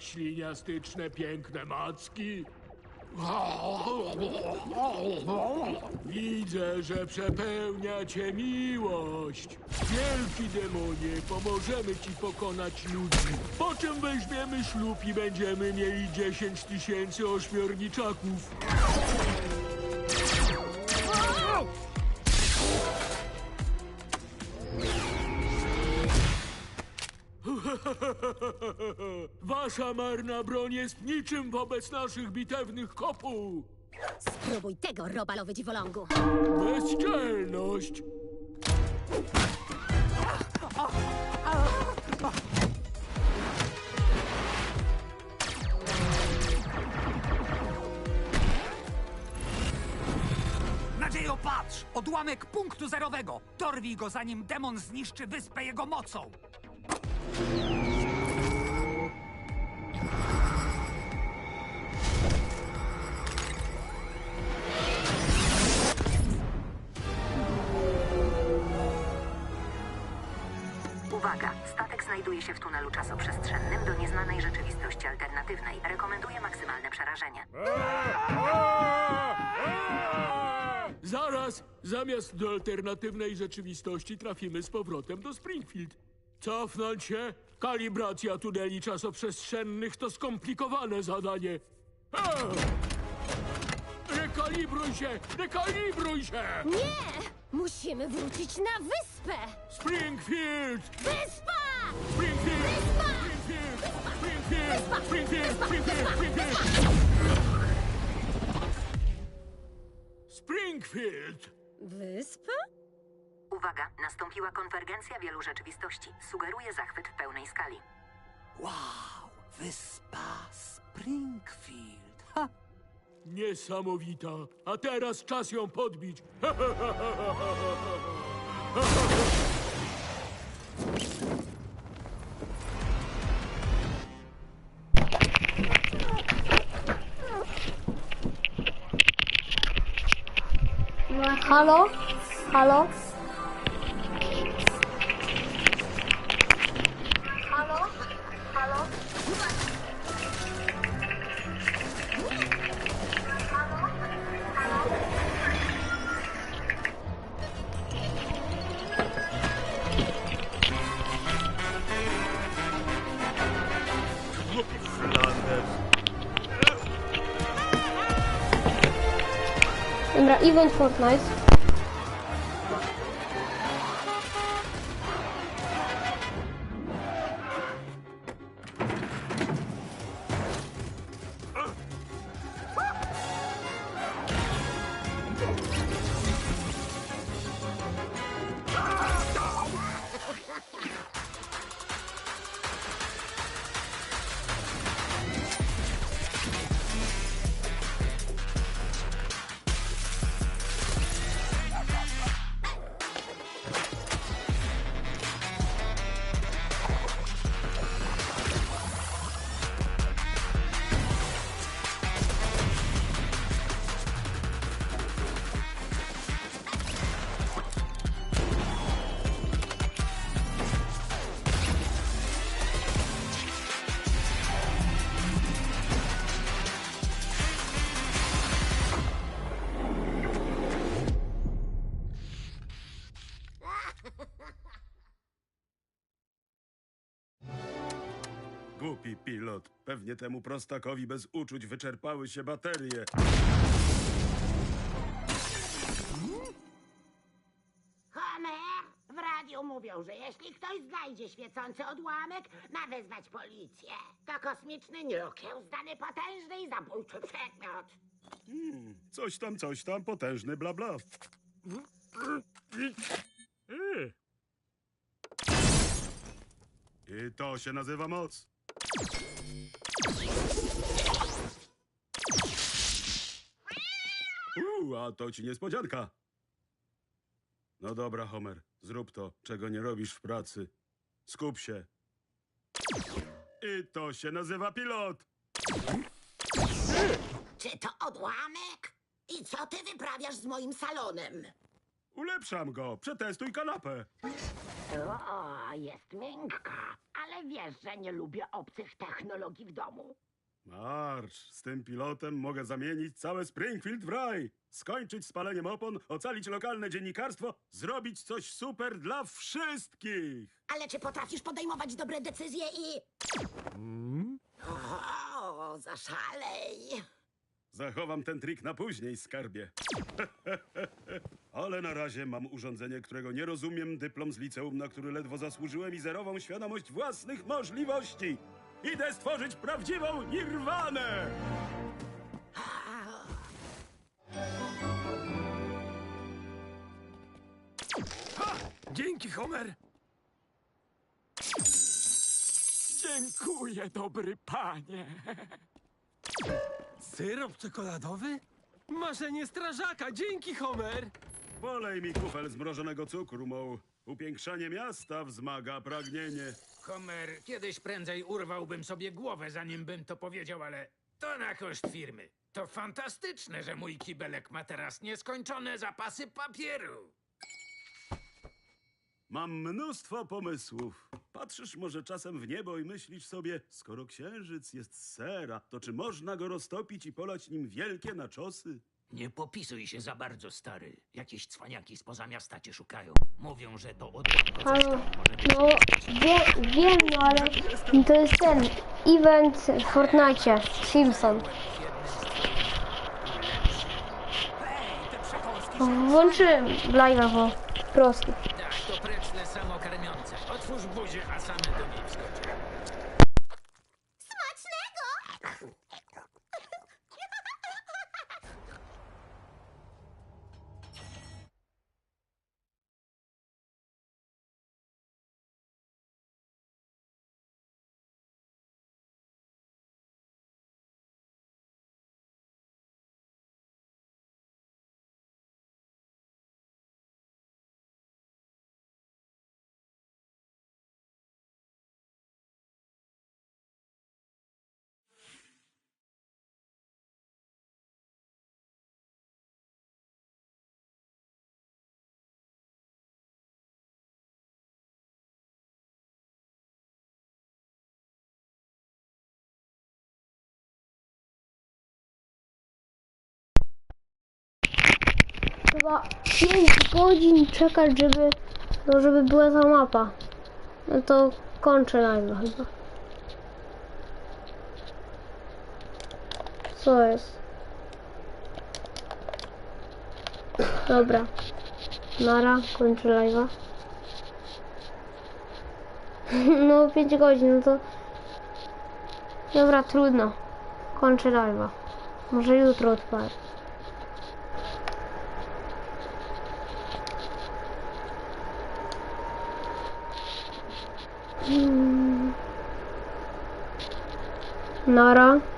tak śliniastyczne, piękne macki. Widzę, że przepełnia cię miłość. Wielki demonie, pomożemy ci pokonać ludzi. Po czym weźmiemy ślub i będziemy mieli 10 tysięcy ośmiorniczaków. Wasza marna broń jest niczym wobec naszych bitewnych kopół. Spróbuj tego, robalowy dziwolągu. Bezczelność! Nadziejo, patrz! Odłamek punktu zerowego! Dorwij go, zanim demon zniszczy wyspę jego mocą! Uwaga! Statek znajduje się w tunelu czasoprzestrzennym do nieznanej rzeczywistości alternatywnej. Rekomenduję maksymalne przerażenie. Zaraz, zamiast do alternatywnej rzeczywistości trafimy z powrotem do Springfield. Cofnąć się? Kalibracja tuneli czasoprzestrzennych to skomplikowane zadanie. A! Rekalibruj się! Rekalibruj się! Nie! Musimy wrócić na wyspę! Springfield! Wyspa! Springfield! Wyspa! Springfield! Springfield! Springfield! Springfield! Springfield! Springfield! Wyspa? Uwaga! Nastąpiła konwergencja wielu rzeczywistości. Sugeruje zachwyt w pełnej skali. Wow! Wyspa Springfield! Ha! Niesamowita. A teraz czas ją podbić. Halo? Halo? Halo? Dobra, event Fortnite. Głupi pilot. Pewnie temu prostakowi bez uczuć wyczerpały się baterie. Homer, w radiu mówią, że jeśli ktoś znajdzie świecący odłamek, ma wezwać policję. To kosmiczny nieokiełznany, potężny i zabójczy przedmiot. Coś tam, coś tam, potężny bla bla. I to się nazywa moc. Uuu, a to ci niespodzianka. No dobra, Homer, zrób to, czego nie robisz w pracy. Skup się. I to się nazywa pilot. Czy to odłamek? I co ty wyprawiasz z moim salonem? Ulepszam go, przetestuj kanapę. O, jest miękka, ale wiesz, że nie lubię obcych technologii w domu. Marsz, z tym pilotem mogę zamienić całe Springfield w raj. Skończyć z paleniem opon, ocalić lokalne dziennikarstwo, zrobić coś super dla wszystkich. Ale czy potrafisz podejmować dobre decyzje i... O, zaszalej. Zachowam ten trik na później, skarbie. Ale na razie mam urządzenie, którego nie rozumiem, dyplom z liceum, na który ledwo zasłużyłem i zerową świadomość własnych możliwości. Idę stworzyć prawdziwą nirwanę! Dzięki, Homer. Dziękuję, dobry panie. Syrop czekoladowy? Marzenie strażaka, dzięki, Homer. Polej mi kufel zmrożonego cukru, Moł. Upiększanie miasta wzmaga pragnienie. Homer, kiedyś prędzej urwałbym sobie głowę, zanim bym to powiedział, ale to na koszt firmy. To fantastyczne, że mój kibelek ma teraz nieskończone zapasy papieru. Mam mnóstwo pomysłów. Patrzysz może czasem w niebo i myślisz sobie, skoro księżyc jest z sera, to czy można go roztopić i polać nim wielkie naczosy? Nie popisuj się za bardzo, stary. Jakieś cwaniaki spoza miasta cię szukają. Mówią, że to coś Halo, no wie, wiem, no ale to jest ten event w Fortnite, Simpson. Hej, te przekąski Włączyłem live'a po prostu. To preczne samokarmiące. Otwórz buzię, a same do niej wskoczę. Chyba 5 godzin czekać, żeby, no, żeby była ta mapa. No to kończę live'a chyba. Co jest? Dobra. Nara, kończę live'a. No 5 godzin, no to... Dobra, trudno. Kończę live'a. Może jutro odpalę. Nara.